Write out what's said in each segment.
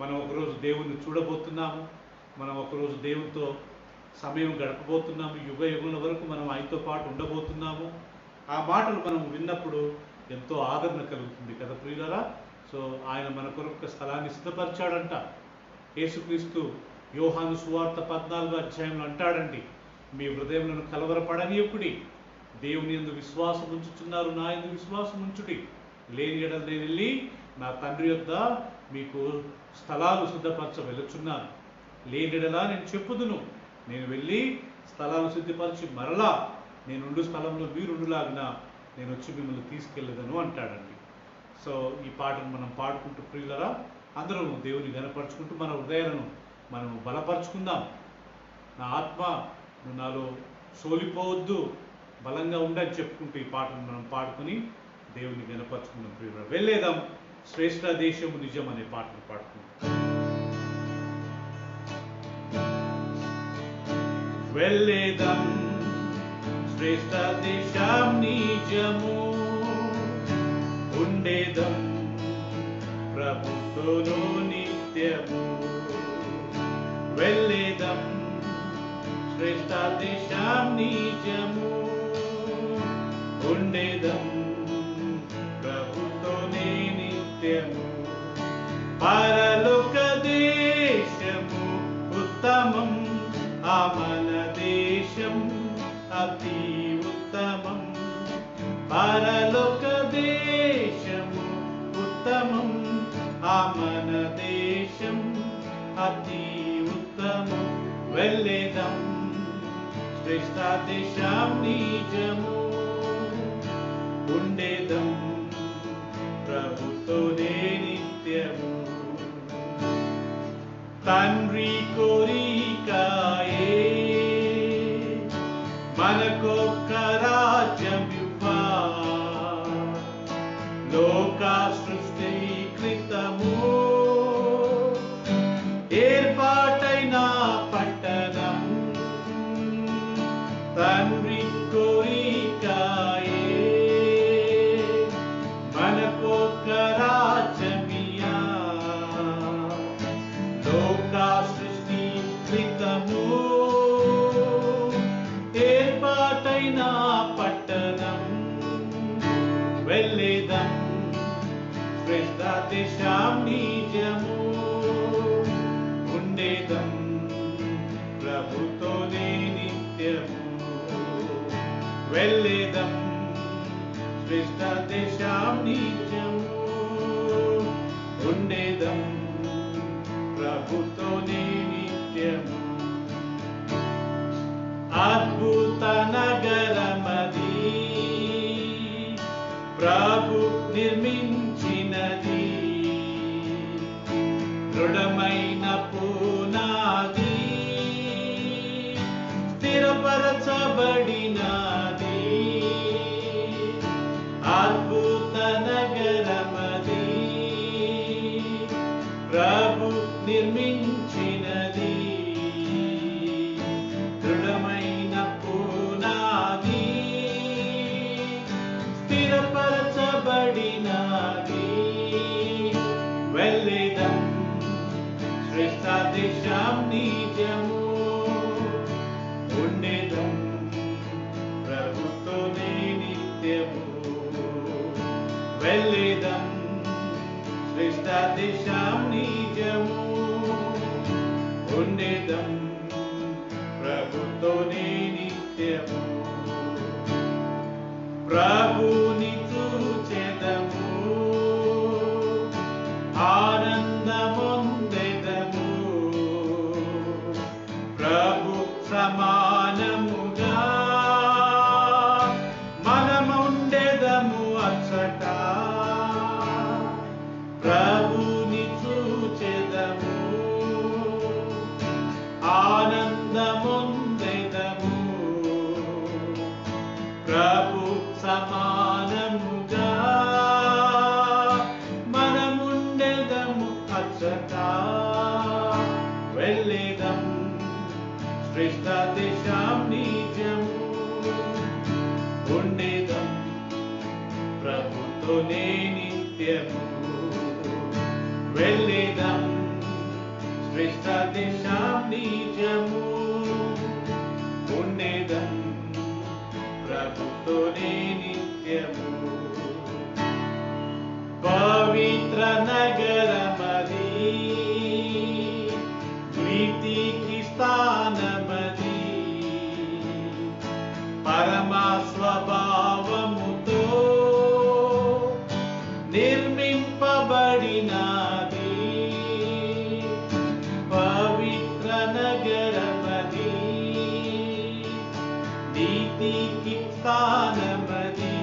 మనం ఒకరోజు దేవుణ్ణి చూడబోతున్నాము మనం ఒకరోజు దేవునితో సమయం గడపబోతున్నాము యుగ యుగముల వరకు మనం ఆయనతో పాటు ఉండబోతున్నాము. ఆ మాటలు మనం విన్నప్పుడు ఎంతో ఆదరణ కలుగుతుంది కదా ప్రియులరా? సో ఆయన మన కొరకు స్థలాన్ని సిద్ధపరిచాడంట. యేసుక్రీస్తు యోహాను సువార్త పద్నాలుగు అధ్యాయంలో అంటాడండి మీ హృదయములను కలవరపడనీయకుడి దేవుని ఎందు విశ్వాసం ఉంచుతున్నారు నా ఎందు విశ్వాసం ఉంచుడి లేని ఎడల నేను వెళ్ళి నా తండ్రి యొద్ద మీకు స్థలాలు సిద్ధపరచ వెళ్ళుచున్నాను. లేని ఎడలా నేను చెప్పుదును. నేను వెళ్ళి స్థలాలు సిద్ధపరిచి మరలా నేను ఉండు స్థలంలో మీరుండులాగిన నేను వచ్చి మిమ్మల్ని తీసుకెళ్ళదను అంటాడండి. సో ఈ పాటను మనం పాడుకుంటూ ప్రియులరా అందరం దేవుని గనపరుచుకుంటూ మన హృదయాలను మనం బలపరుచుకుందాం. నా ఆత్మ నువ్వు నాలో సోలిపోవద్దు బలంగా ఉండని చెప్పుకుంటూ ఈ పాటను మనం పాడుకుని దేవుని గనపరుచుకుందాం ప్రియుల వెళ్ళేదాం. శ్రేష్ఠ దేశము నిజం అనే పాటను పాడుకుందాం. వెళ్ళేదం. శ్రేష్ఠ దేశం నిజము ఉండేదం. ప్రభుత్వను నిత్యము వెళ్ళేదం. శ్రేష్ఠ దేశం నిజము ఉండేదం. నిత్యము పరలోక దేశము ఉత్తమం ఆ మన దేశం అతి ఉత్తమం పరలోక దేశము ఉత్తమం ఆ మన దేశం అతి ఉత్తమం వెళ్ళేదం శ్రేష్ఠ దేశం నిజము ఉండేదం ప్రభుతోనే నిత్యము తండ్రి కోరికాయే ఉండేదం ప్రభుతోనే నిత్యము. వెళ్ళేదం శ్రేష్ఠ దేశం నిత్యము ఉండేదం ప్రభుతోనే నిత్యము. అద్భుత నగరమది ప్రభు నిర్మించినది. దృఢమైన పూ శ్రేష్ఠ దేశం समानमुग ప్రభుతోనే స్థానమది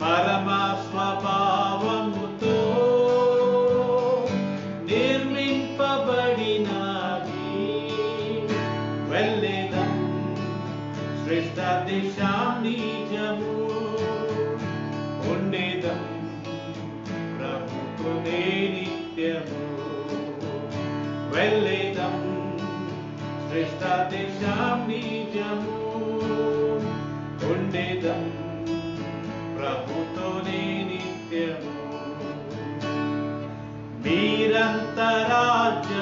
పరమ స్వభావముతో నిర్మింపబడినది వెళ్ళేదం శ్రేష్ట దిశాం నిజము ఉండేదం ప్రభుత్వనే నిత్యము వెళ్ళేదం दृष्टा तेषां निजम्पूरो तुण्डित प्रभुतो नित्य वीरन्तराज्य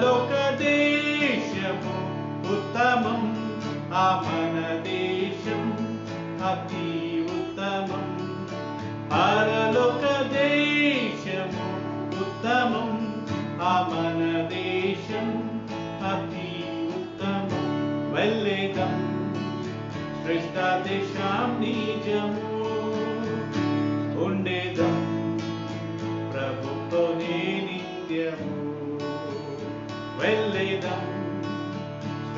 लोकदेशम् उत्तमम् आमनदेशम् अति उत्तमम् हरलोकदेशम् उत्तमम् आमनदेशम् अति उत्तमं वल्ले दृष्टा देशां निचम्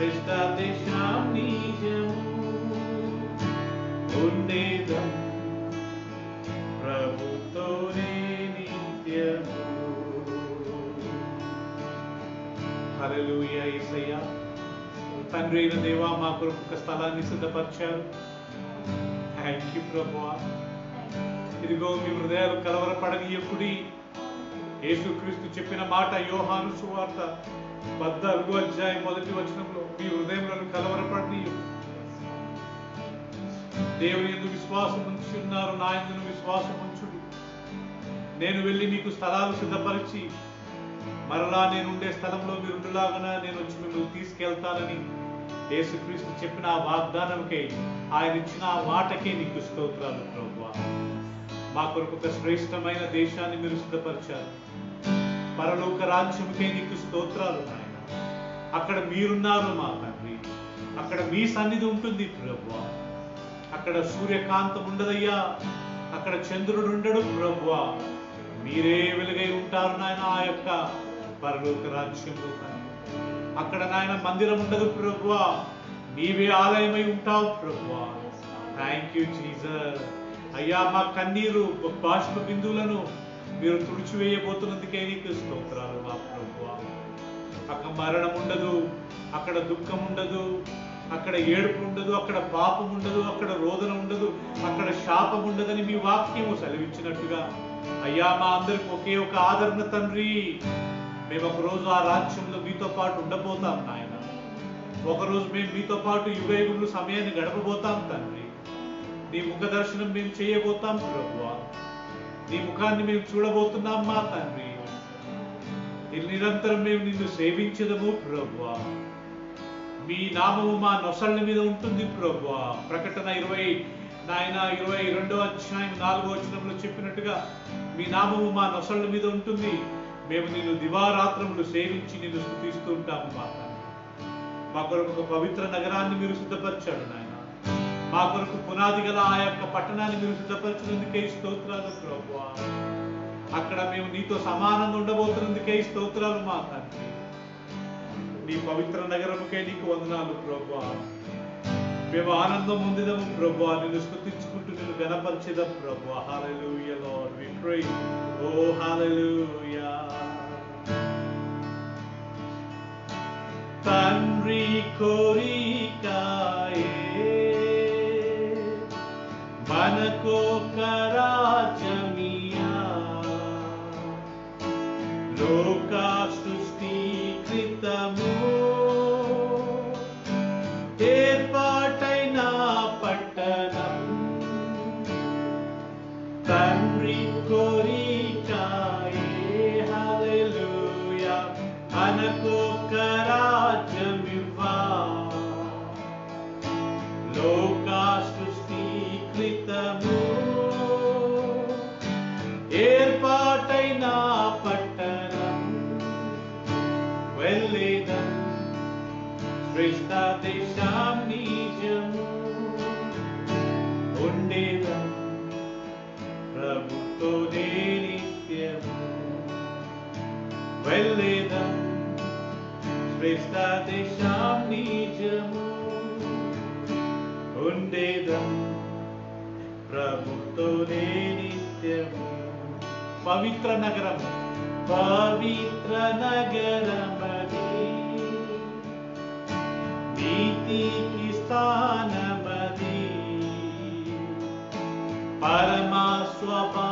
శ్రేష్ట దేశం నిజము ఉండేదం ప్రభుతోనే నిత్యము హల్లెలూయా యేసయ్యా తండ్రి అయిన దేవా మా కొరకు ఒక స్థలాన్ని సిద్ధపరిచారు థ్యాంక్ యూ ప్రభువా ఇదిగో మీ హృదయాలు కలవరపడనీయకుడి యేసుక్రీస్తు చెప్పిన మాట యోహాను సువార్త పద్నాలుగు అధ్యాయం మొదటి వచనంలో మీ హృదయంలో కలవరపడనీయు. దేవుని ఎందుకు విశ్వాసం ఉంచున్నారు నా ఎందుకు విశ్వాసం ఉంచుడు. నేను వెళ్ళి మీకు స్థలాలు సిద్ధపరిచి మరలా నేను ఉండే స్థలంలో మీరు ఉండలాగన నేను వచ్చి మిమ్మల్ని తీసుకెళ్తానని యేసుక్రీస్తు చెప్పిన ఆ వాగ్దానంకే ఆయన ఇచ్చిన ఆ మాటకే నీకు స్తోత్రాలు ప్రభు మా కొరకు ఒక శ్రేష్టమైన దేశాన్ని మీరు సిద్ధపరిచారు. పరలోక రాజ్యముకే నీకు స్తోత్రాలు నాయన. అక్కడ మీరున్నారు మా తండ్రి. అక్కడ మీ సన్నిధి ఉంటుంది ప్రభు అక్కడ సూర్యకాంతం ఉండదయ్యా. అక్కడ చంద్రుడు ఉండడు ప్రభు మీరే వెలుగై ఉంటారు నాయన ఆ యొక్క పరలోక రాజ్యంలో అక్కడ నాయన మందిరం ఉండదు ప్రభు నీవే ఆలయమై ఉంటావు ప్రభు థ్యాంక్ యూ జీజర్ అయ్యా మా కన్నీరు బాష్ప బిందువులను మీరు తుడిచివేయబోతున్నందుకే నీకు స్తోత్రాలు మా ప్రభు అక్కడ మరణం ఉండదు అక్కడ దుఃఖం ఉండదు అక్కడ ఏడుపు ఉండదు అక్కడ పాపం ఉండదు అక్కడ రోదన ఉండదు అక్కడ శాపం ఉండదని మీ వాక్యము సెలవిచ్చినట్టుగా. అయ్యా మా అందరికి ఒకే ఒక ఆదరణ తండ్రి. మేము ఒక రోజు ఆ రాజ్యంలో మీతో పాటు ఉండబోతాం నాయన. ఒకరోజు మేము మీతో పాటు యుగ యుగములు సమయాన్ని గడపబోతాం తండ్రి. నీ ముఖ దర్శనం మేము చేయబోతాం ప్రభువా. నీ ముఖాన్ని మేము చూడబోతున్నాం మా తండ్రి. నిరంతరం మేము నిన్ను సేవించదము ప్రభువా. మీ నామము మా నొసళ్ళ మీద ఉంటుంది ప్రభువా. ప్రకటన ఇరవై నాయన ఇరవై రెండో అధ్యాయం నాలుగో వచనంలో చెప్పినట్టుగా మీ నామము మా నొసళ్ళ మీద ఉంటుంది. మేము నిన్ను దివారాత్రములు సేవించి నిన్ను స్థుతిస్తూ ఉంటాము మా తండ్రి. మా కొరకు ఒక పవిత్ర నగరాన్ని మీరు సిద్ధపరచాడు నాయన. మా కొరకు పునాది గల ఆ యొక్క పట్టణాన్ని మీరు సిద్ధపరిచినందుకే స్తోత్రాలు ప్రభు అక్కడ మేము నీతో సమానంగా ఉండబోతున్నందుకే స్తోత్రాలు మా తండ్రి. నీ పవిత్ర నగరముకే నీకు వందనాలు ప్రభు మేము ఆనందం పొందిదము ప్రభు నిన్ను స్థుతించుకుంటూ నిన్ను గణపరిచేదాం ప్రభు హల్లెలూయా లార్డ్ వి ప్రే ఓ హల్లెలూయా తండ్రి కోరికాయే को करा जमिया। जन्याोका శ్రేష్ట దేశం నిజము ఉండేదం ప్రభుతో నిత్యము వెళ్ళేదం శ్రేష్ట దేశం నిజము ఉండేదం ప్రభుతోనే నిత్యము పవిత్ర నగరం పవిత్ర నగరమది ीति स्थानपति परमस्वभावम्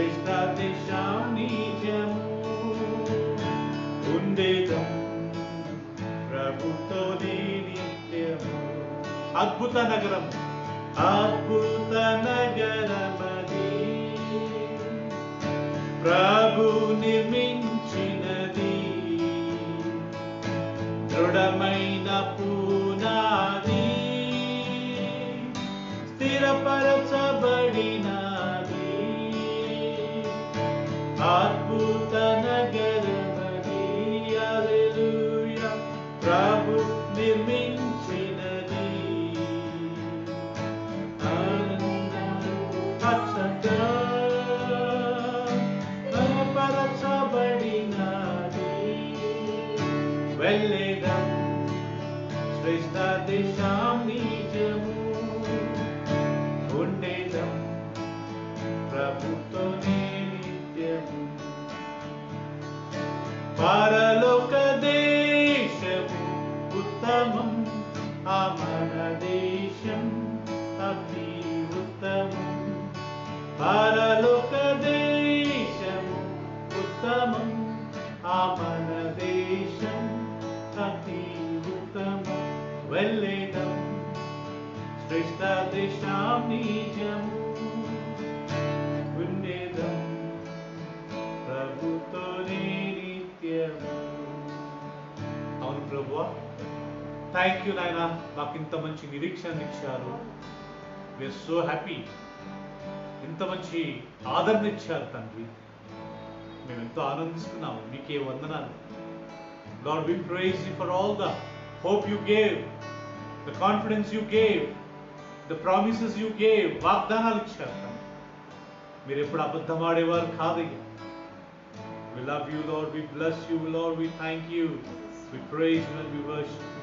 శ్రేష్ట దేశం నిజము ఉండేదం ప్రభుతోనే నిత్యము అద్భుత నగరం అద్భుత నగరమది ప్రభు నిర్మించినది దృఢమైన పూనా అద్భుత నగరమది హల్లెలూయా ప్రభు నిర్మించినది. అచ్చగా బలపరచబడినది వెళ్ళేదం శ్రేష్ట దేశం నిజము ఉండేదం నిజము ఉండేదం ప్రభుతోనే నిత్యము. అవును ప్రభు. థ్యాంక్ యూ నాయన. మాకు ఇంత మంచి నిరీక్షణ ఇచ్చారు. విఆర్ సో హ్యాపీ ఇంత మంచి ఆదరణ ఇచ్చారు తండ్రి. మేము ఎంతో ఆనందిస్తున్నాము. మీకే వందనాలు. God we praise you for all the hope you gave the confidence you gave the promises you gave వాగ్దానాలు ఇచ్చారు తండ్రి మీరు ఎప్పుడు అబద్ధం ఆడేవారు కాదయ్యా We love you, Lord. We bless you, Lord. We thank you. We praise you and we worship you.